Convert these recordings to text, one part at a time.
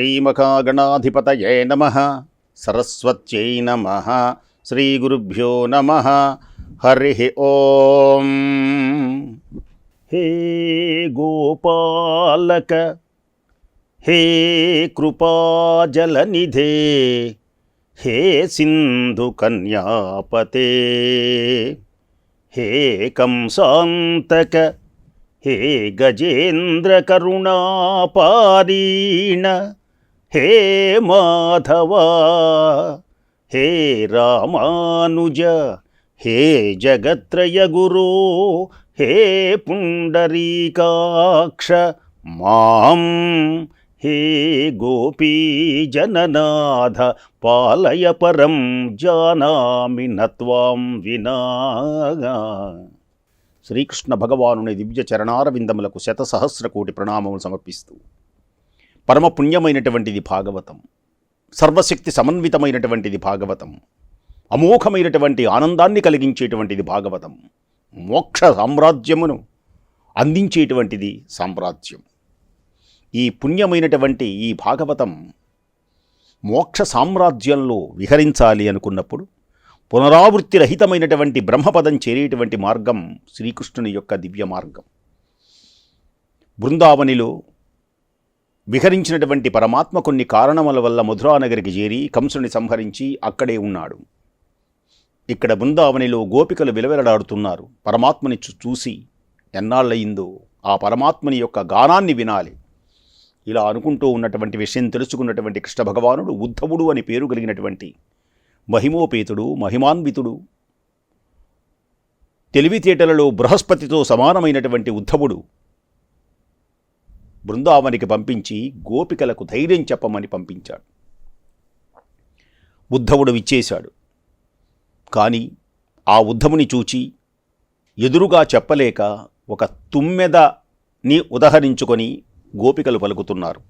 శ్రీమకాగణాధిపతయే నమ. సరస్వత్యై నమ. శ్రీగురుభ్యో నమ. హరి ఓం. హే గోపాలక హే కృపాజలనిధే హే సింధు కన్యాపతే హే కంసాంతక హే గజేంద్ర హే మాధవ హే రామానుజ హే జగత్రయ గురో హే పుండరీకాక్ష మాం హే గోపీజననాథ పాలయ పరం జానామి నత్వాం వినా శ్రీకృష్ణ భగవానుని దివ్య చరణారవిందములకు శతసహస్ర కోటి ప్రణామములు సమర్పిస్తూ పరమ పుణ్యమైనటువంటిది భాగవతం సర్వశక్తి సమన్వితమైనటువంటిది భాగవతం అమోఘమైనటువంటి ఆనందాన్ని కలిగించేటువంటిది భాగవతం మోక్ష సామ్రాజ్యమును అందించేటువంటిది సామ్రాజ్యం. ఈ పుణ్యమైనటువంటి ఈ భాగవతం మోక్ష సామ్రాజ్యంలో విహరించాలి అనుకున్నప్పుడు పునరావృత్తి రహితమైనటువంటి బ్రహ్మపదం చేరేటువంటి మార్గం శ్రీకృష్ణుని యొక్క దివ్య మార్గం బృందావనిలో విహరించినటువంటి పరమాత్మ కొన్ని కారణముల వల్ల మధురానగరికి చేరి కంసుని సంహరించి అక్కడే ఉన్నాడు. ఇక్కడ బృందావనిలో గోపికలు విలవెలడాడుతున్నారు పరమాత్మని చూ- చూసి ఎన్నాళ్ళయిందో ఆ పరమాత్మని యొక్క గానాన్ని వినాలి. ఇలా అనుకుంటూ ఉన్నటువంటి విషయం తెలుసుకున్నటువంటి కృష్ణ భగవానుడు ఉద్ధవుడు అని పేరు కలిగినటువంటి మహిమోపేతుడు మహిమాన్వితుడు తెలివితేటలలో బృహస్పతితో సమానమైనటువంటి ఉద్ధవుడు బృందావనికి పంపించి గోపికలకు ధైర్యం చెప్పమని పంపించాడు. ఉద్ధవుడు విచ్చేశాడు. కానీ ఆ ఉద్ధవుని చూచి ఎదురుగా చెప్పలేక ఒక తుమ్మెదని ఉదహరించుకొని గోపికలు పలుకుతున్నారు.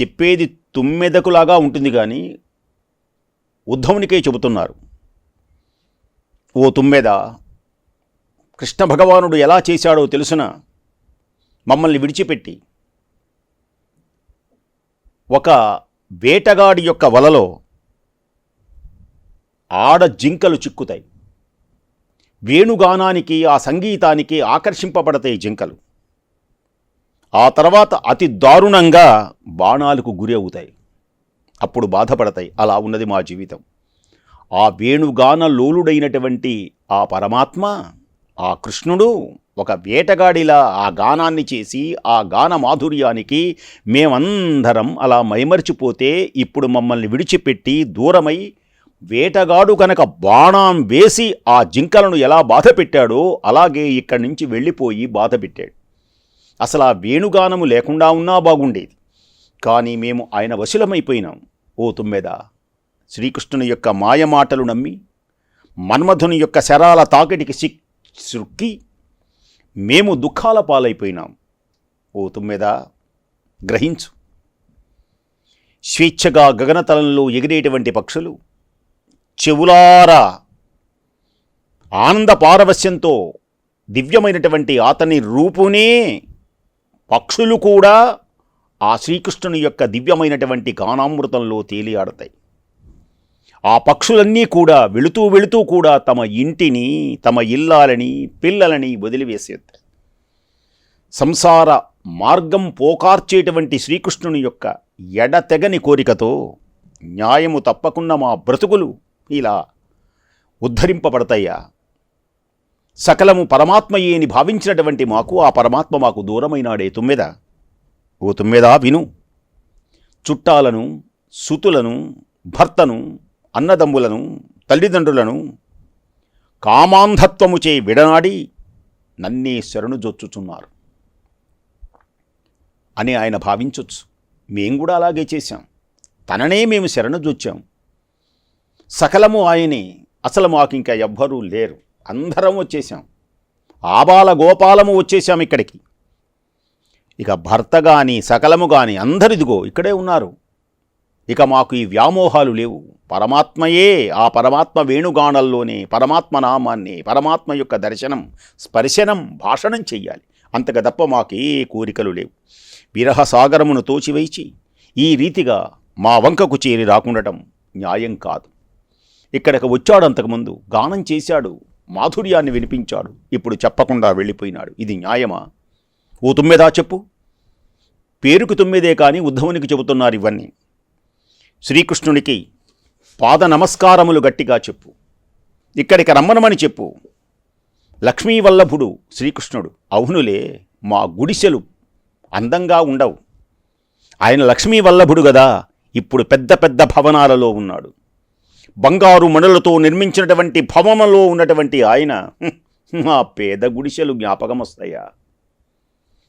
చెప్పేది తుమ్మెదకులాగా ఉంటుంది కానీ ఉద్ధవునికే చెబుతున్నారు. ఓ తుమ్మెద కృష్ణ భగవానుడు ఎలా చేశాడో తెలుసునా? మమ్మల్ని విడిచిపెట్టి ఒక వేటగాడి యొక్క వలలో ఆడ జింకలు చిక్కుతాయి. వేణుగానానికి ఆ సంగీతానికి ఆకర్షింపబడతాయి జింకలు. ఆ తర్వాత అతి దారుణంగా బాణాలకు గురి అవుతాయి. అప్పుడు బాధపడతాయి. అలా ఉన్నది మా జీవితం. ఆ వేణుగాన లోలుడైనటువంటి ఆ పరమాత్మ ఆ కృష్ణుడు ఒక వేటగాడిలా ఆ గానాన్ని చేసి ఆ గాన మాధుర్యానికి మేమందరం అలా మైమరిచిపోతే ఇప్పుడు మమ్మల్ని విడిచిపెట్టి దూరమై వేటగాడు కనుక బాణం వేసి ఆ జింకలను ఎలా బాధ పెట్టాడో అలాగే ఇక్కడి నుంచి వెళ్ళిపోయి బాధ పెట్టాడు. అసలు ఆ వేణుగానము లేకుండా ఉన్నా బాగుండేది. కానీ మేము ఆయన వశులమైపోయినాం. ఓ తుమ్మెద శ్రీకృష్ణుని యొక్క మాయమాటలు నమ్మి మన్మధుని యొక్క శరాల తాకిడికి సిక్ సుక్కి మేము దుఃఖాల పాలైపోయినాం. ఓ తుమ్మెద గ్రహించు. స్వేచ్ఛగా గగనతలంలో ఎగిరేటువంటి పక్షులు చెవులారా ఆనంద పారవస్యంతో దివ్యమైనటువంటి అతని రూపునే పక్షులు కూడా ఆ శ్రీకృష్ణుని యొక్క దివ్యమైనటువంటి గానామృతంలో తేలియాడతాయి. ఆ పక్షులన్నీ కూడా వెళుతూ వెళుతూ కూడా తమ ఇంటిని తమ ఇల్లాలని పిల్లలని వదిలివేసేస్తాయి సంసార మార్గం పోకార్చేటువంటి శ్రీకృష్ణుని యొక్క ఎడతెగని కోరికతో న్యాయము తప్పకుండా మా బ్రతుకులు ఇలా ఉద్ధరింపబడతాయా? సకలము పరమాత్మయే అని భావించినటువంటి మాకు ఆ పరమాత్మ మాకు దూరమైనాడే తుమ్మెద? ఓ తుమ్మెదా విను. చుట్టాలను సుతులను భర్తను అన్నదమ్ములను తల్లిదండ్రులను కామాంధత్వముచే విడనాడి నన్నే శరణు జొచ్చుచున్నారు అని ఆయన భావించొచ్చు. మేము కూడా అలాగే చేశాం. తననే మేము శరణు జొచ్చాం. సకలము ఆయనే. అసలు మాకు ఇంకా ఎవ్వరూ లేరు. అందరం వచ్చేసాం ఆబాల గోపాలము వచ్చేసాం ఇక్కడికి. ఇక భర్త కానీ సకలము కానీ అందరిదిగో ఇక్కడే ఉన్నారు. ఇక మాకు ఈ వ్యామోహాలు లేవు. పరమాత్మయే ఆ పరమాత్మ వేణుగాణల్లోనే పరమాత్మ నామాన్ని పరమాత్మ యొక్క దర్శనం స్పర్శనం భాషణం చెయ్యాలి. అంతక తప్ప మాకే కోరికలు లేవు. విరహ సాగరమును తోచివేచి ఈ రీతిగా మా వంకకు చేరి రాకుండటం న్యాయం కాదు. ఇక్కడికి వచ్చాడు అంతకుముందు గానం చేశాడు మాధుర్యాన్ని వినిపించాడు ఇప్పుడు చెప్పకుండా వెళ్ళిపోయినాడు. ఇది న్యాయమా? ఓ తుమ్మెదా చెప్పు? పేరుకు తుమ్మెదే కానీ ఉద్ధవునికి చెబుతున్నారు ఇవన్నీ. శ్రీకృష్ణునికి పాద నమస్కారములు గట్టిగా చెప్పు. ఇక్కడికి రమ్మనమని చెప్పు. లక్ష్మీవల్లభుడు శ్రీకృష్ణుడు అవునులే మా గుడిసెలు అందంగా ఉండవు. ఆయన లక్ష్మీవల్లభుడు గదా ఇప్పుడు పెద్ద పెద్ద భవనాలలో ఉన్నాడు. బంగారు మణులతో నిర్మించినటువంటి భవనంలో ఉన్నటువంటి ఆయన మా పేద గుడిసెలు జ్ఞాపకం వస్తాయా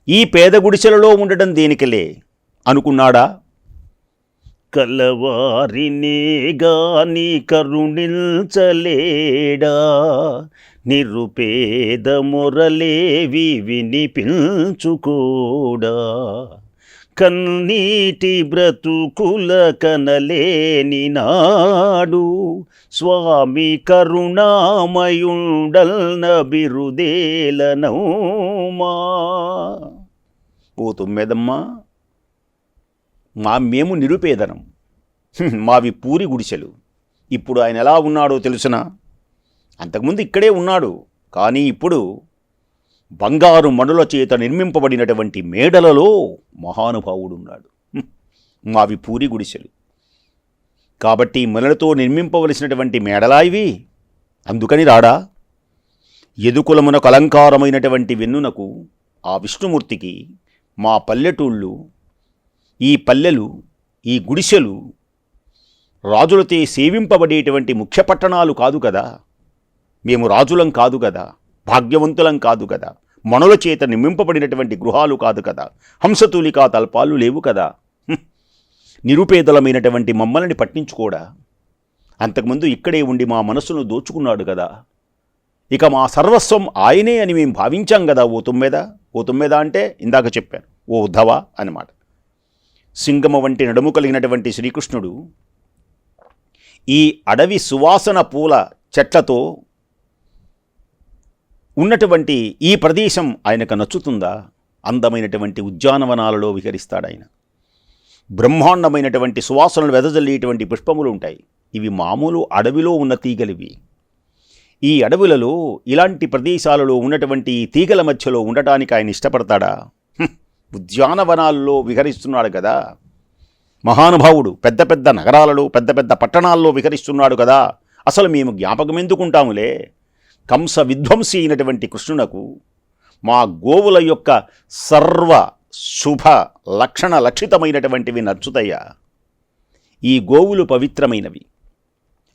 ఈ పేద గుడిసెలలో ఉండడం దేనికిలే? అనుకున్నాడా? కలవారినే గాని కరుణించలేడా? నిరుపేద మొరలేవి వినిపించుకోడా? కన్నీటి బ్రతుకుల కనలేని నాడు స్వామి కరుణామయుండల్న బిరుదేలనౌమా. పోతుమ్మెదమ్మా మా మేము నిరుపేదనం. మావి పూరి గుడిసెలు. ఇప్పుడు ఆయన ఎలా ఉన్నాడో తెలుసునా? అంతకుముందు ఇక్కడే ఉన్నాడు. కానీ ఇప్పుడు బంగారు మణుల చేత నిర్మింపబడినటువంటి మేడలలో మహానుభావుడున్నాడు. మావి పూరి గుడిసెలు. కాబట్టి మనులతో నిర్మింపవలసినటువంటి మేడలా ఇవి? అందుకని రాడా? ఎదుకులమునకు అలంకారమైనటువంటి వెన్నునకు ఆ విష్ణుమూర్తికి మా పల్లెటూళ్ళు ఈ పల్లెలు ఈ గుడిసెలు రాజులతో సేవింపబడేటువంటి ముఖ్య పట్టణాలు కాదు కదా. మేము రాజులం కాదు కదా. భాగ్యవంతులం కాదు కదా. మనుల చేత నిమ్మింపబడినటువంటి గృహాలు కాదు కదా. హంసతూలికా తల్పాలు లేవు కదా. నిరుపేదలమైనటువంటి మమ్మల్ని పట్టించుకోడా? అంతకుముందు ఇక్కడే ఉండి మా మనసును దోచుకున్నాడు కదా. ఇక మా సర్వస్వం ఆయనే అని మేము భావించాం కదా ఓ తుమ్మెద ఓ తుమ్మెద అంటే ఇందాక చెప్పాను ఓ ఉద్ధవా అన్నమాట. సింగమ వంటి నడుము కలిగినటువంటి శ్రీకృష్ణుడు ఈ అడవి సువాసన పూల చెట్లతో ఉన్నటువంటి ఈ ప్రదేశం ఆయనకు నచ్చుతుందా? అందమైనటువంటి ఉద్యానవనాలలో విహరిస్తాడు ఆయన బ్రహ్మాండమైనటువంటి సువాసనలు వెదజల్లేటువంటి పుష్పములు ఉంటాయి. ఇవి మామూలు అడవిలో ఉన్న తీగలివి. ఈ అడవులలో ఇలాంటి ప్రదేశాలలో ఉన్నటువంటి ఈ తీగల మధ్యలో ఉండటానికి ఆయన ఇష్టపడతాడా? ఉద్యానవనాల్లో విహరిస్తున్నాడు కదా. మహానుభావుడు పెద్ద పెద్ద నగరాలలో పెద్ద పెద్ద పట్టణాల్లో విహరిస్తున్నాడు కదా. అసలు మేము జ్ఞాపకం ఎందుకుంటాములే? కంస విధ్వంసి అయినటువంటి కృష్ణునకు మా గోవుల యొక్క సర్వ శుభ లక్షణ లక్షితమైనటువంటివి నచ్చుతయ్యా ఈ గోవులు పవిత్రమైనవి.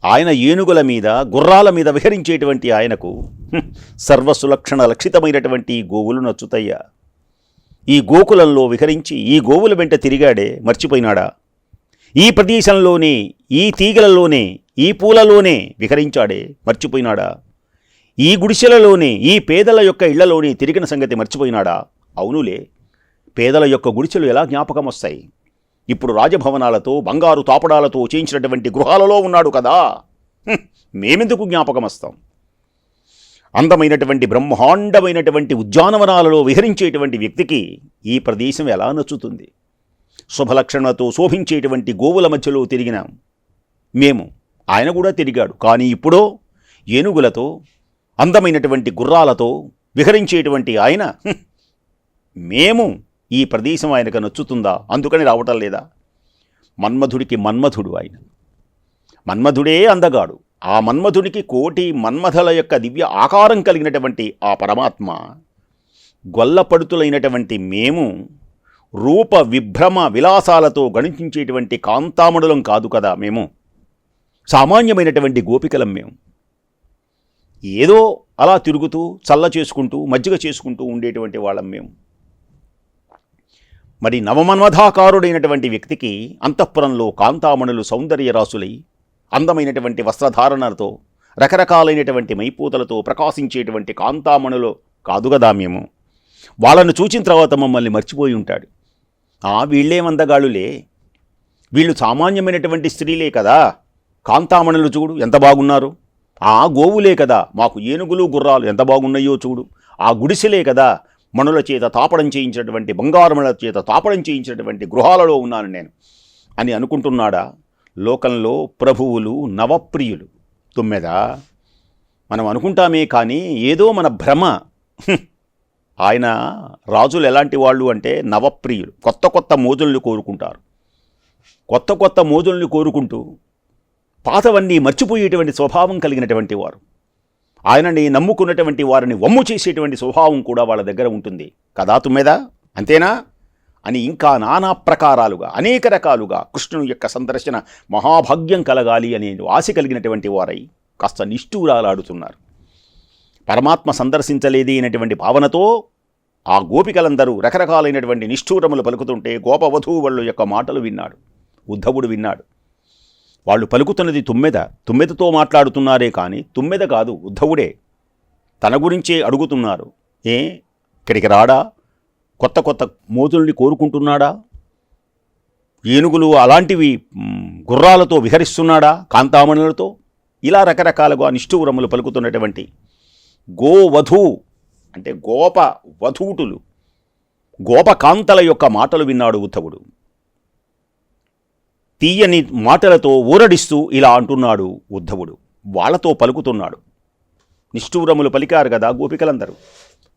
ఆయన ఏనుగుల మీద గుర్రాల మీద విహరించేటువంటి ఆయనకు సర్వసులక్షణ లక్షితమైనటువంటి ఈ గోవులు నచ్చుతయ్యా ఈ గోకులంలో విహరించి ఈ గోవుల వెంట తిరిగాడే మర్చిపోయినాడా? ఈ ప్రదేశంలోనే ఈ తీగలలోనే ఈ పూలలోనే విహరించాడే మర్చిపోయినాడా? ఈ గుడిసెలలోనే ఈ పేదల యొక్క ఇళ్ళలోనే తిరిగిన సంగతి మర్చిపోయినాడా? అవునులే పేదల యొక్క గుడిసెలు ఎలా జ్ఞాపకం వస్తాయి ఇప్పుడు రాజభవనాలతో బంగారు తాపడాలతో చేయించినటువంటి గృహాలలో ఉన్నాడు కదా. మేమెందుకు జ్ఞాపకం వస్తాం అందమైనటువంటి బ్రహ్మాండమైనటువంటి ఉద్యానవనాలలో విహరించేటువంటి వ్యక్తికి ఈ ప్రదేశం ఎలా నచ్చుతుంది? శుభలక్షణతో శోభించేటువంటి గోవుల మధ్యలో తిరిగినాం మేము ఆయన కూడా తిరిగాడు. కానీ ఇప్పుడో ఏనుగులతో అందమైనటువంటి గుర్రాలతో విహరించేటువంటి ఆయన మేము ఈ ప్రదేశం ఆయనకు నచ్చుతుందా? అందుకని రావటం లేదా? మన్మధుడికి మన్మధుడు ఆయన. మన్మధుడే అందగాడు. ఆ మన్మధునికి కోటి మన్మథల యొక్క దివ్య ఆకారం కలిగినటువంటి ఆ పరమాత్మ గొల్లపడుతులైనటువంటి మేము రూప విభ్రమ విలాసాలతో గణించేటువంటి కాంతామణులం కాదు కదా మేము. సామాన్యమైనటువంటి గోపికలం మేము. ఏదో అలా తిరుగుతూ చల్ల చేసుకుంటూ మజ్జిగ చేసుకుంటూ ఉండేటువంటి వాళ్ళం మేము. మరి నవమన్మథాకారుడైనటువంటి వ్యక్తికి అంతఃపురంలో కాంతామణులు సౌందర్యరాశులై అందమైనటువంటి వస్త్రధారణలతో రకరకాలైనటువంటి మైపూతలతో ప్రకాశించేటువంటి కాంతామణులు కాదు కదా మేము. వాళ్ళను చూచిన తర్వాత మమ్మల్ని మర్చిపోయి ఉంటాడు. ఆ వీళ్ళేమందగాళ్ళులే? వీళ్ళు సామాన్యమైనటువంటి స్త్రీలే కదా. కాంతామణులు చూడు ఎంత బాగున్నారు. ఆ గోవులే కదా మాకు ఏనుగులు గుర్రాలు ఎంత బాగున్నాయో చూడు. ఆ గుడిసెలే కదా మణుల చేత తాపడం చేయించినటువంటి బంగారముల చేత తాపడం చేయించినటువంటి గృహాలలో ఉన్నాను నేను. అని అనుకుంటున్నాడా? లోకంలో ప్రభువులు నవప్రియులు. తుమ్మెద? మనం అనుకుంటామే కానీ ఏదో మన భ్రమ. ఆయన రాజులు ఎలాంటి వాళ్ళు అంటే నవప్రియులు. కొత్త కొత్త మోజుల్ని కోరుకుంటారు. కొత్త కొత్త మోజుల్ని కోరుకుంటూ పాతవన్నీ మర్చిపోయేటువంటి స్వభావం కలిగినటువంటి వారు. ఆయనని నమ్ముకున్నటువంటి వారిని వమ్ము చేసేటువంటి స్వభావం కూడా వాళ్ళ దగ్గర ఉంటుంది. కదా తుమ్మెదా? అంతేనా? అని ఇంకా నానా ప్రకారాలుగా అనేక రకాలుగా కృష్ణుని యొక్క సందర్శన మహాభాగ్యం కలగాలి అనే ఆశ కలిగినటువంటి వారై కాస్త నిష్ఠూరాలాడుతున్నారు. పరమాత్మ సందర్శించలేదే అనేటువంటి భావనతో ఆ గోపికలందరూ రకరకాలైనటువంటి నిష్ఠూరములు పలుకుతుంటే గోపవధూ వాళ్ళ యొక్క మాటలు విన్నాడు ఉద్ధవుడు విన్నాడు. వాళ్ళు పలుకుతున్నది తుమ్మెద తుమ్మెదతో మాట్లాడుతున్నారే కానీ తుమ్మెద కాదు ఉద్ధవుడే తన గురించే అడుగుతున్నారు. ఏ ఇక్కడికి రాడా? కొత్త కొత్త మోతుల్ని కోరుకుంటున్నాడా? ఏనుగులు అలాంటివి గుర్రాలతో విహరిస్తున్నాడా? కాంతామణులతో? ఇలా రకరకాలుగా నిష్ఠూరములు పలుకుతున్నటువంటి గోవధూ అంటే గోప వధూటులు గోపకాంతల యొక్క మాటలు విన్నాడు ఉద్ధవుడు. తీయని మాటలతో ఊరడిస్తూ ఇలా అంటున్నాడు ఉద్ధవుడు. వాళ్ళతో పలుకుతున్నాడు. నిష్ఠూరములు పలికారు కదా గోపికలందరూ.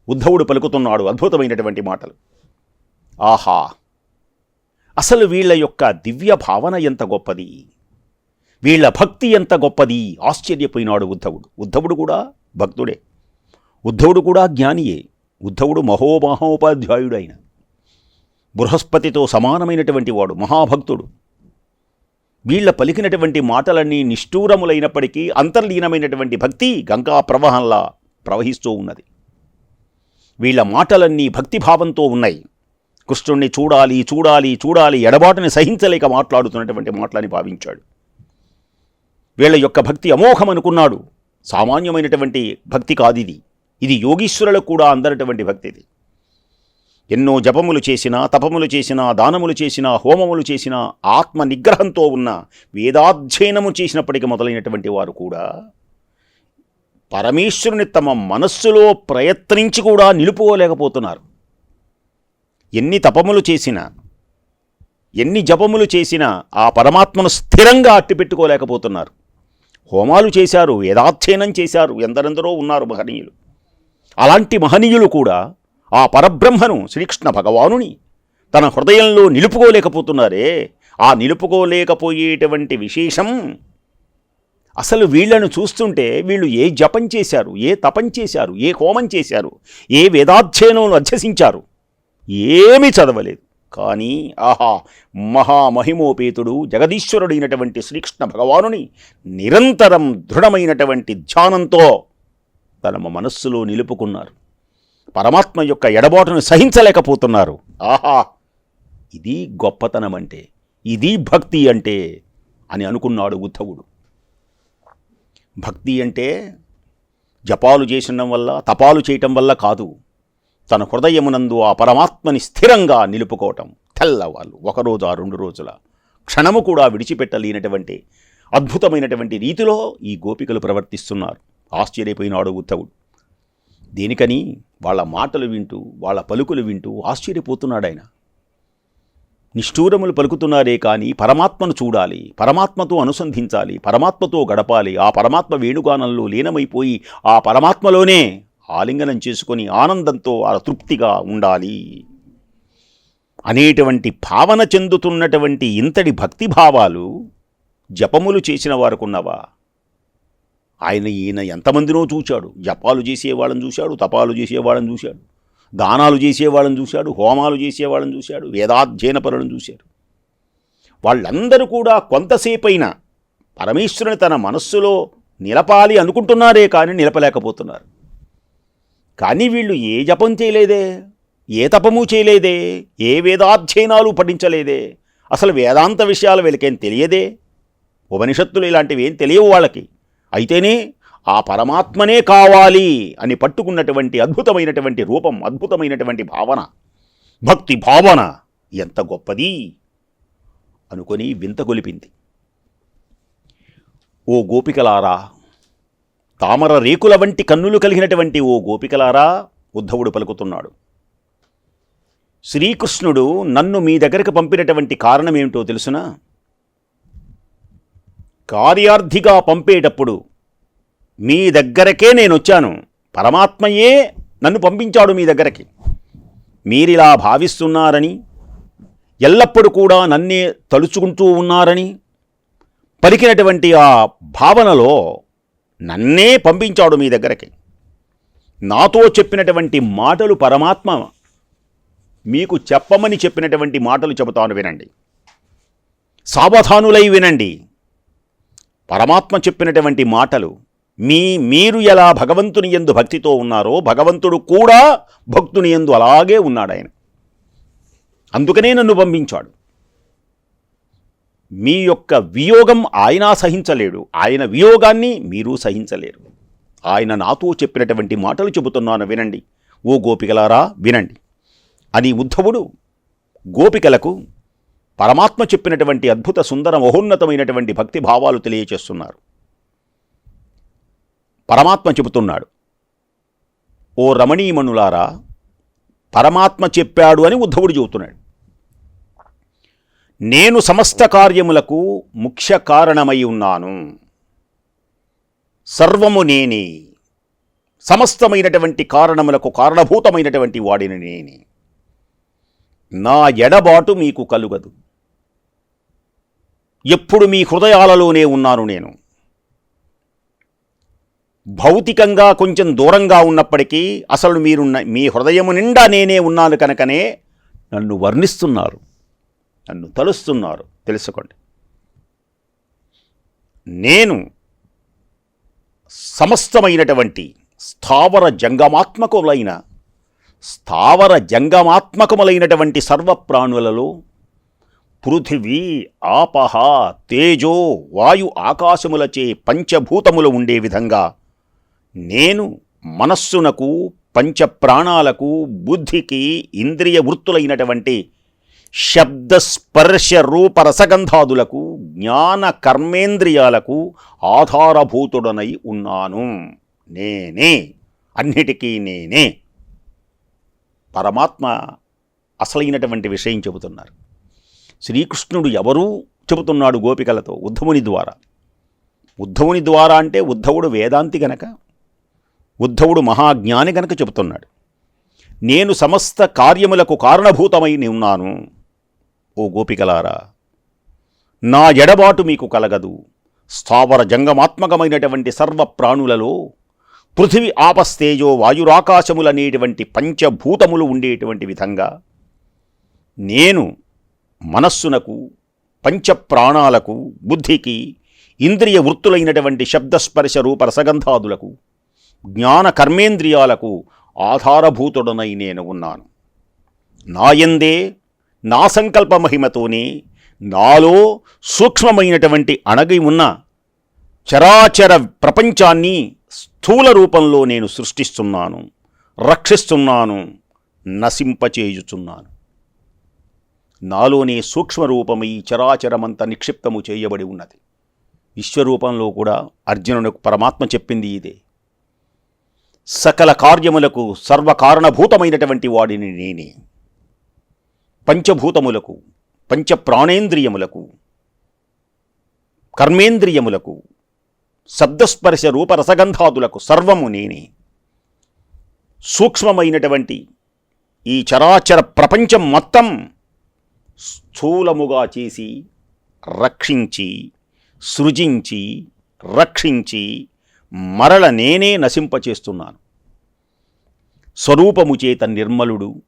ఉద్ధవుడు పలుకుతున్నాడు అద్భుతమైనటువంటి మాటలు. ఆహా! అసలు వీళ్ళ యొక్క దివ్య భావన ఎంత గొప్పది? వీళ్ళ భక్తి ఎంత గొప్పది? ఆశ్చర్యపోయినాడు ఉద్ధవుడు. ఉద్ధవుడు కూడా భక్తుడే. ఉద్ధవుడు కూడా జ్ఞానియే. ఉద్ధవుడు మహోమహోపాధ్యాయుడు ఆయన బృహస్పతితో సమానమైనటువంటి వాడు మహాభక్తుడు. వీళ్ళ పలికినటువంటి మాటలన్నీ నిష్ఠూరములైనప్పటికీ అంతర్లీనమైనటువంటి భక్తి గంగా ప్రవాహంలా ప్రవహిస్తూ ఉన్నది. వీళ్ళ మాటలన్నీ భక్తిభావంతో ఉన్నాయి. కృష్ణుణ్ణి చూడాలి చూడాలి చూడాలి ఎడబాటుని సహించలేక మాట్లాడుతున్నటువంటి మాటలని భావించాడు. వీళ్ళ యొక్క భక్తి అమోఘం అనుకున్నాడు. సామాన్యమైనటువంటి భక్తి కాదిది. ఇది యోగీశ్వరులకు కూడా అందనటువంటి భక్తి ఇది. ఎన్నో జపములు చేసినా తపములు చేసినా దానములు చేసినా హోమములు చేసినా ఆత్మ నిగ్రహంతో ఉన్న వేదాధ్యయనము చేసినప్పటికీ మొదలైనటువంటి వారు కూడా పరమేశ్వరుని తమ మనస్సులో ప్రయత్నించి కూడా నిలుపుకోలేకపోతున్నారు. ఎన్ని తపములు చేసినా ఎన్ని జపములు చేసినా ఆ పరమాత్మను స్థిరంగా అట్టిపెట్టుకోలేకపోతున్నారు. హోమాలు చేశారు వేదాధ్యయనం చేశారు ఎందరెందరో ఉన్నారు మహనీయులు. అలాంటి మహనీయులు కూడా ఆ పరబ్రహ్మను శ్రీకృష్ణ భగవానుని తన హృదయంలో నిలుపుకోలేకపోతున్నారే. ఆ నిలుపుకోలేకపోయేటువంటి విశేషం అసలు వీళ్ళను చూస్తుంటే వీళ్ళు ఏ జపం చేశారు ఏ తపం చేశారు ఏ హోమం చేశారు ఏ వేదాధ్యయనం అధ్యసించారు? ఏమీ చదవలేదు. కానీ ఆహా మహామహిమోపేతుడు జగదీశ్వరుడైనటువంటి శ్రీకృష్ణ భగవానుని నిరంతరం దృఢమైనటువంటి ధ్యానంతో తన మనస్సులో నిలుపుకున్నారు. పరమాత్మ యొక్క ఎడబాటును సహించలేకపోతున్నారు. ఆహా ఇది గొప్పతనం అంటే ఇది భక్తి అంటే అని అనుకున్నాడు ఉద్ధవుడు. భక్తి అంటే జపాలు చేసడం వల్ల తపాలు చేయటం వల్ల కాదు. తన హృదయమునందు ఆ పరమాత్మని స్థిరంగా నిలుపుకోవటం తెల్లవాళ్ళు. ఒకరోజు ఆ రెండు రోజుల క్షణము కూడా విడిచిపెట్టలేనటువంటి అద్భుతమైనటువంటి రీతిలో ఈ గోపికలు ప్రవర్తిస్తున్నారు. ఆశ్చర్యపోయినాడు ఉద్ధవుడు. దేనికని? వాళ్ళ మాటలు వింటూ వాళ్ళ పలుకులు వింటూ ఆశ్చర్యపోతున్నాడు ఆయన నిష్ఠూరములు పలుకుతున్నారే కానీ పరమాత్మను చూడాలి. పరమాత్మతో అనుసంధించాలి. పరమాత్మతో గడపాలి. ఆ పరమాత్మ వేణుగానంలో లీనమైపోయి ఆ పరమాత్మలోనే ఆలింగనం చేసుకొని ఆనందంతో ఆ తృప్తిగా ఉండాలి. అనేటువంటి భావన చెందుతున్నటువంటి ఇంతటి భక్తి భావాలు జపములు చేసిన వారుకున్నవా? ఆయన ఈయన ఎంతమందినో చూశాడు. జపాలు చేసేవాళ్ళని చూశాడు. తపాలు చేసేవాళ్ళని చూశాడు. దానాలు చేసేవాళ్ళని చూశాడు హోమాలు చేసేవాళ్ళని చూశాడు వేదాధ్యయన పరులను చూశాడు. వాళ్ళందరూ కూడా కొంతసేపైనా పరమేశ్వరుని తన మనస్సులో నిలపాలి అనుకుంటున్నారే కానీ నిలపలేకపోతున్నారు. కానీ వీళ్ళు ఏ జపం చేయలేదే ఏ తపము చేయలేదే ఏ వేదాధ్యయనాలు పఠించలేదే అసలు వేదాంత విషయాలు వీళ్ళకేం తెలియదే? ఉపనిషత్తులు ఇలాంటివి ఏం తెలియవు వాళ్ళకి. అయితేనే ఆ పరమాత్మనే కావాలి అని పట్టుకున్నటువంటి అద్భుతమైనటువంటి రూపం అద్భుతమైనటువంటి భావన భక్తి భావన ఎంత గొప్పది అనుకొని వింత గొలిపింది. ఓ గోపికలారా తామర రేకుల వంటి కన్నులు కలిగినటువంటి ఓ గోపికలారా ఉద్ధవుడు పలుకుతున్నాడు. శ్రీకృష్ణుడు నన్ను మీ దగ్గరకు పంపినటువంటి కారణం ఏమిటో తెలుసునా? కార్యార్థిగా పంపేటప్పుడు మీ దగ్గరకే నేను వచ్చాను పరమాత్మయే నన్ను పంపించాడు మీ దగ్గరకి. మీరిలా భావిస్తున్నారని ఎల్లప్పుడూ కూడా నన్నే తలుచుకుంటూ ఉన్నారని పలికినటువంటి ఆ భావనలో నన్నే పంపించాడు మీ దగ్గరకి. నాతో చెప్పినటువంటి మాటలు పరమాత్మ మీకు చెప్పమని చెప్పినటువంటి మాటలు చెబుతాను వినండి. సావధానులై వినండి. పరమాత్మ చెప్పినటువంటి మాటలు మీ మీరు ఎలా భగవంతుని ఎందు భక్తితో ఉన్నారో భగవంతుడు కూడా భక్తుని ఎందు అలాగే ఉన్నాడు ఆయన. అందుకనే నన్ను పంపించాడు. మీ యొక్క వియోగం ఆయన సహించలేడు. ఆయన వియోగాన్ని మీరు సహించలేరు. ఆయన నాతో చెప్పినటువంటి మాటలు చెబుతున్నాను వినండి. ఓ గోపికలారా వినండి. అని ఉద్ధవుడు గోపికలకు పరమాత్మ చెప్పినటువంటి అద్భుత సుందర మహోన్నతమైనటువంటి భక్తి భావాలు తెలియచేస్తున్నారు. పరమాత్మ చెబుతున్నాడు. ఓ రమణీమణులారా పరమాత్మ చెప్పాడు అని ఉద్ధవుడు చెబుతున్నాడు. నేను సమస్త కార్యములకు ముఖ్య కారణమై ఉన్నాను. సర్వము నేనే. సమస్తమైనటువంటి కారణములకు కారణభూతమైనటువంటి వాడిని నేనే. నా ఎడబాటు మీకు కలుగదు. ఎప్పుడు మీ హృదయాలలోనే ఉన్నాను నేను. భౌతికంగా కొంచెం దూరంగా ఉన్నప్పటికీ అసలు మీరున్న మీ హృదయము నిండా నేనే ఉన్నాను కనుకనే నన్ను వర్ణిస్తున్నారు. నన్ను తలుస్తున్నారు. తెలుసుకోండి. నేను సమస్తమైనటువంటి స్థావర జంగమాత్మకులైన స్థావర జంగమాత్మకములైనటువంటి సర్వప్రాణులలో పృథివీ ఆపహ తేజో వాయు ఆకాశములచే పంచభూతములు ఉండే విధంగా నేను మనస్సునకు పంచప్రాణాలకు బుద్ధికి ఇంద్రియ వృత్తులైనటువంటి శబ్దస్పర్శ రూపరసగంధాదులకు జ్ఞాన కర్మేంద్రియాలకు ఆధారభూతుడనై ఉన్నాను. నేనే అన్నిటికీ నేనే. పరమాత్మ అసలైనటువంటి విషయం చెబుతున్నారు. శ్రీకృష్ణుడు ఎవరూ చెబుతున్నాడు గోపికలతో ఉద్ధవుని ద్వారా. ఉద్ధవుని ద్వారా అంటే ఉద్ధవుడు వేదాంతి గనక ఉద్ధవుడు మహాజ్ఞాని గనక చెబుతున్నాడు నేను సమస్త కార్యములకు కారణభూతమై ఉన్నాను ఓ గోపికలారా. నా ఎడబాటు మీకు కలగదు. స్థావర జంగమాత్మకమైనటువంటి సర్వ ప్రాణులలో పృథివి ఆపస్తేజో వాయురాకాశములనేటువంటి పంచభూతములు ఉండేటువంటి విధంగా నేను మనస్సునకు పంచప్రాణాలకు బుద్ధికి ఇంద్రియ వృత్తులైనటువంటి శబ్దస్పర్శ రూప రసగంధాదులకు జ్ఞాన కర్మేంద్రియాలకు ఆధారభూతుడనై నేను ఉన్నాను. నాయందే నా సంకల్ప మహిమతోనే నాలో సూక్ష్మమైనటువంటి అణగి ఉన్న చరాచర ప్రపంచాన్ని స్థూల రూపంలో నేను సృష్టిస్తున్నాను రక్షిస్తున్నాను నశింపచేయుచున్నాను. నాలోనే సూక్ష్మరూపమై చరాచరమంత నిక్షిప్తము చేయబడి ఉన్నది. విశ్వరూపంలో కూడా అర్జునునికి పరమాత్మ చెప్పింది ఇదే. సకల కార్యములకు సర్వకారణభూతమైనటువంటి వాడిని నేనే. పంచభూతములకు పంచప్రాణేంద్రియములకు కర్మేంద్రియములకు శబ్దస్పర్శ రూపరసగంధాదులకు సర్వము నేనే. సూక్ష్మమైనటువంటి ఈ చరాచర ప్రపంచం మొత్తం స్థూలముగా చేసి రక్షించి సృజించి రక్షించి మరల నేనే నశింపచేస్తున్నాను. స్వరూపము చేత నిర్మలుడు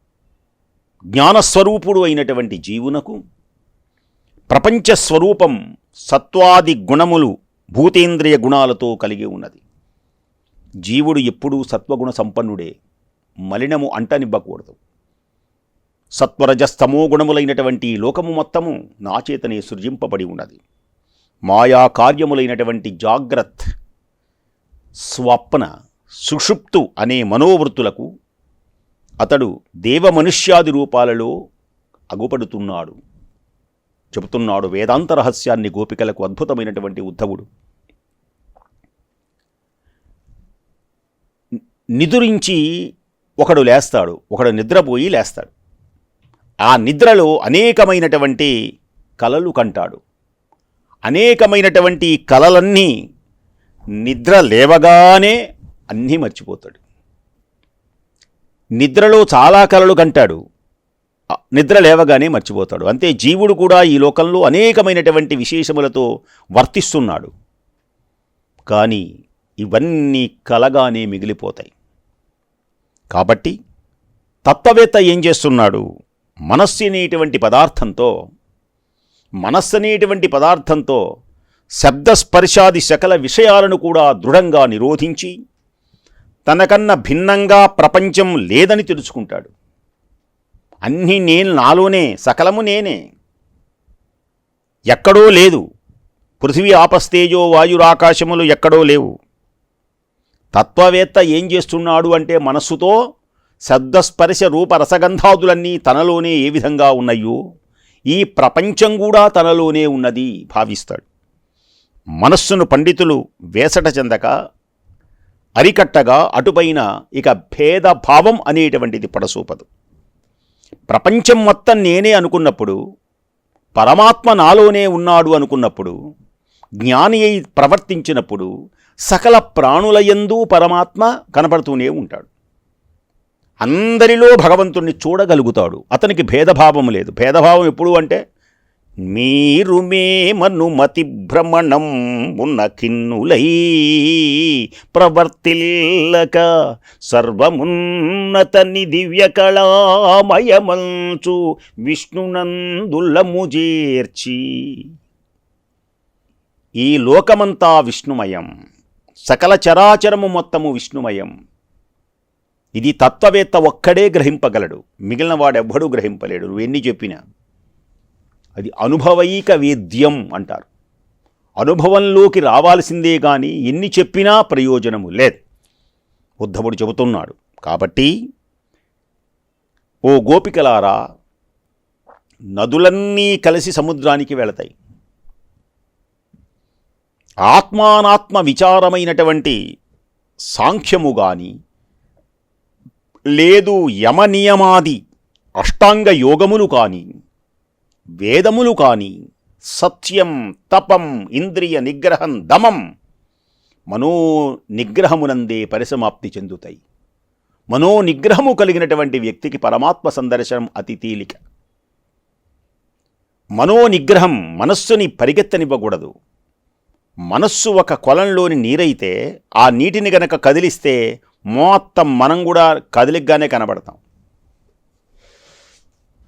జ్ఞానస్వరూపుడు అయినటువంటి జీవునకు ప్రపంచ స్వరూపం సత్వాది గుణములు భూతేంద్రియ గుణాలతో కలిగి ఉన్నది. జీవుడు ఎప్పుడూ సత్వగుణ సంపన్నుడే మలినము అంటనివ్వకూడదు. సత్వరజస్తమో గుణములైనటువంటి లోకము మొత్తము నాచేతనే సృజింపబడి ఉన్నది. మాయా కార్యములైనటువంటి జాగ్రత్ స్వప్న సుషుప్తు అనే మనోవృత్తులకు అతడు దేవమనుష్యాది రూపాలలో అగుపడుతున్నాడు. చెబుతున్నాడు వేదాంత రహస్యాన్ని గోపికలకు అద్భుతమైనటువంటి ఉద్ధవుడు. నిదురించి ఒకడు లేస్తాడు ఒకడు నిద్రపోయి లేస్తాడు. ఆ నిద్రలో అనేకమైనటువంటి కలలు కంటాడు. అనేకమైనటువంటి కలలన్నీ నిద్ర లేవగానే అన్నీ మర్చిపోతాడు. నిద్రలో చాలా కలలు కంటాడు. నిద్ర లేవగానే మర్చిపోతాడు. అంతే జీవుడు కూడా ఈ లోకంలో అనేకమైనటువంటి విశేషములతో వర్తిస్తున్నాడు. కానీ ఇవన్నీ కలగానే మిగిలిపోతాయి. కాబట్టి తత్వవేత్త ఏం చేస్తున్నాడు? మనస్సు అనేటువంటి పదార్థంతో మనస్సు అనేటువంటి పదార్థంతో శబ్దస్పర్శాది సకల విషయాలను కూడా దృఢంగా నిరోధించి తనకన్నా భిన్నంగా ప్రపంచం లేదని తెలుసుకుంటాడు. అన్నీ నేను నాలోనే సకలము నేనే. ఎక్కడో లేదు. పృథివీ ఆపస్తేజో వాయురాకాశములు ఎక్కడో లేవు. తత్వవేత్త ఏం చేస్తున్నాడు అంటే మనస్సుతో శబ్దస్పర్శ రూపరసగంధాదులన్నీ తనలోనే ఏ విధంగా ఉన్నాయో ఈ ప్రపంచం కూడా తనలోనే ఉన్నది భావిస్తాడు. మనస్సును పండితులు వేసట చెందక అరికట్టగా అటుపైన ఇక భేదభావం అనేటువంటిది పడసూపదు. ప్రపంచం మొత్తం నేనే అనుకున్నప్పుడు పరమాత్మ నాలోనే ఉన్నాడు అనుకున్నప్పుడు జ్ఞాని అయి ప్రవర్తించినప్పుడు సకల ప్రాణులయందు పరమాత్మ కనపడుతూనే ఉంటాడు. అందరిలో భగవంతుణ్ణి చూడగలుగుతాడు. అతనికి భేదభావం లేదు. భేదభావం ఎప్పుడు అంటే మీరు మేమను మతి భ్రమణం ఉన్న కిన్నులై ప్రవర్తిల్లక సర్వమున్నతని దివ్య కళామయమంచు విష్ణునందులము చేర్చి ఈ లోకమంతా విష్ణుమయం సకల చరాచరము మొత్తము విష్ణుమయం. ఇది తత్వవేత్త ఒక్కడే గ్రహింపగలడు మిగిలిన వాడెవ్వడూ గ్రహింపలేడు నువ్వు ఎన్ని చెప్పినా? అది అనుభవైక వేద్యం అంటారు. అనుభవంలోకి రావాల్సిందే కానీ ఎన్ని చెప్పినా ప్రయోజనము లేదు. ఉద్ధవుడు చెబుతున్నాడు. కాబట్టి ఓ గోపికలారా నదులన్నీ కలిసి సముద్రానికి వెళతాయి. ఆత్మానాత్మ విచారమైనటువంటి సాంఖ్యము గాని లేదు యమనియమాది అష్టాంగ యోగములు కానీ వేదములు కాని సత్యం తపం ఇంద్రియ నిగ్రహం దమం మనో నిగ్రహమునందే పరిసమాప్తి చెందుతాయి. మనో నిగ్రహము కలిగినటువంటి వ్యక్తికి పరమాత్మ సందర్శనం అతి తేలిక. మనో నిగ్రహం మనస్సుని పరిగెత్తనివ్వకూడదు. మనస్సు ఒక కొలంలోని నీరైతే ఆ నీటిని గనక కదిలిస్తే మొత్తం మనం కూడా కదిలిగ్గానే కనబడతాం.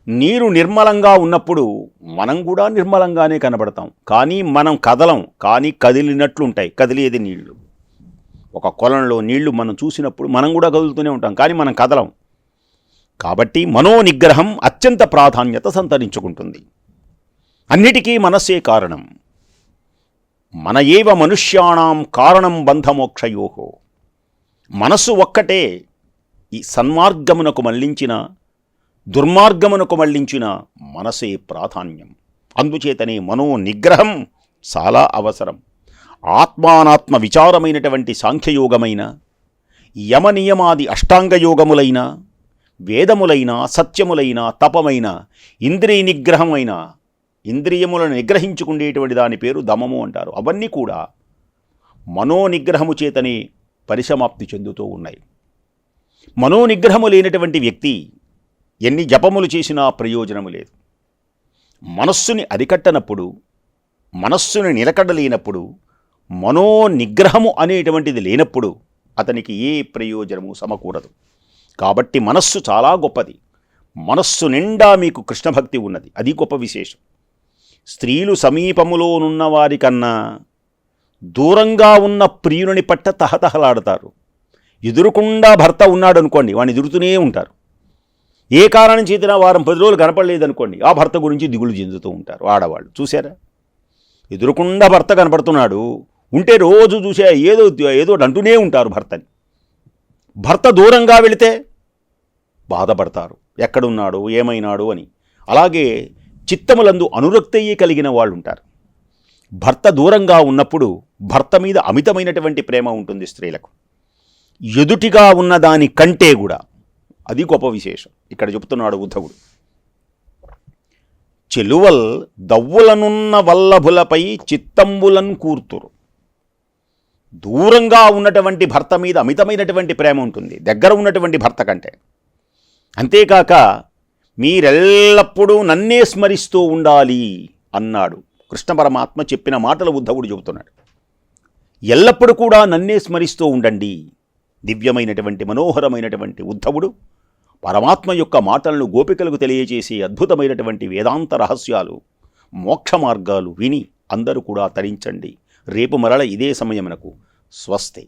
నీరు నిర్మలంగా ఉన్నప్పుడు మనం కూడా నిర్మలంగానే కనబడతాం. కానీ మనం కదలం కానీ కదిలినట్లుంటాయి కదిలేది నీళ్ళు. ఒక కొలంలో నీళ్ళు మనం చూసినప్పుడు మనం కూడా కదులుతూనే ఉంటాం కానీ మనం కదలం. కాబట్టి మనోనిగ్రహం అత్యంత ప్రాధాన్యత సంతరించుకుంటుంది. అన్నిటికీ మనస్సే కారణం. మన ఏవ మనుష్యాణం కారణం బంధమోక్షయోహో మనస్సు ఒక్కటే ఈ సన్మార్గమునకు మళ్ళించిన దుర్మార్గమునకు మళ్ళించిన మనసే ప్రాధాన్యం. అందుచేతనే మనో నిగ్రహం చాలా అవసరం. ఆత్మానాత్మ విచారమైనటువంటి సాంఖ్యయోగమైన యమనియమాది అష్టాంగయోగములైన వేదములైన సత్యములైన తపమైన ఇంద్రియ నిగ్రహమైన ఇంద్రియములను నిగ్రహించుకునేటువంటి దాని పేరు దమము అంటారు. అవన్నీ కూడా మనోనిగ్రహము చేతనే పరిసమాప్తి చెందుతూ ఉన్నాయి. మనోనిగ్రహము లేనటువంటి వ్యక్తి ఎన్ని జపములు చేసినా ప్రయోజనము లేదు. మనస్సుని అరికట్టనప్పుడు మనస్సుని నిలకడలేనప్పుడు మనో నిగ్రహము అనేటువంటిది లేనప్పుడు అతనికి ఏ ప్రయోజనము సమకూడదు కాబట్టి మనస్సు చాలా గొప్పది. మనస్సు నిండా మీకు కృష్ణభక్తి ఉన్నది. అది గొప్ప విశేషం. స్త్రీలు సమీపములోనున్న వారికన్నా దూరంగా ఉన్న ప్రియుని పట్ట తహతహలాడతారు. ఎదురుకుండా భర్త ఉన్నాడు అనుకోండి వాడిని ఎదురుతూనే ఉంటారు. ఏ కారణం చేతినా వారం పది రోజులు కనపడలేదనుకోండి ఆ భర్త గురించి దిగులు చెందుతూ ఉంటారు ఆడవాళ్ళు. చూసారా ఎదురుకుండా భర్త కనపడుతున్నాడు ఉంటే రోజు చూసే ఏదో ఏదో అంటూనే ఉంటారు భర్తని. భర్త దూరంగా వెళితే బాధపడతారు. ఎక్కడున్నాడు ఏమైనాడు అని. అలాగే చిత్తములందు అనురక్తయ్యి కలిగిన వాళ్ళు ఉంటారు భర్త దూరంగా ఉన్నప్పుడు భర్త మీద అమితమైనటువంటి ప్రేమ ఉంటుంది స్త్రీలకు. ఎదుటిగా ఉన్న దాని కంటే కూడా అది గొప్ప విశేషం. ఇక్కడ చెబుతున్నాడు ఉద్ధవుడు చెలువల్ దవ్వులనున్న వల్లభులపై చిత్తంబులను కూర్తురు. దూరంగా ఉన్నటువంటి భర్త మీద అమితమైనటువంటి ప్రేమ ఉంటుంది. దగ్గర ఉన్నటువంటి భర్త కంటే. అంతేకాక మీరెల్లప్పుడూ నన్నే స్మరిస్తూ ఉండాలి అన్నాడు. కృష్ణ పరమాత్మ చెప్పిన మాటలు ఉద్ధవుడు చెబుతున్నాడు. ఎల్లప్పుడూ కూడా నన్నే స్మరిస్తూ ఉండండి. దివ్యమైనటువంటి మనోహరమైనటువంటి ఉద్ధవుడు పరమాత్మ యొక్క మాటలను గోపికలకు తెలియజేసే అద్భుతమైనటువంటి వేదాంత రహస్యాలు మోక్ష మార్గాలు విని అందరూ కూడా తరించండి. రేపు మరల ఇదే సమయమునకు. స్వస్తి.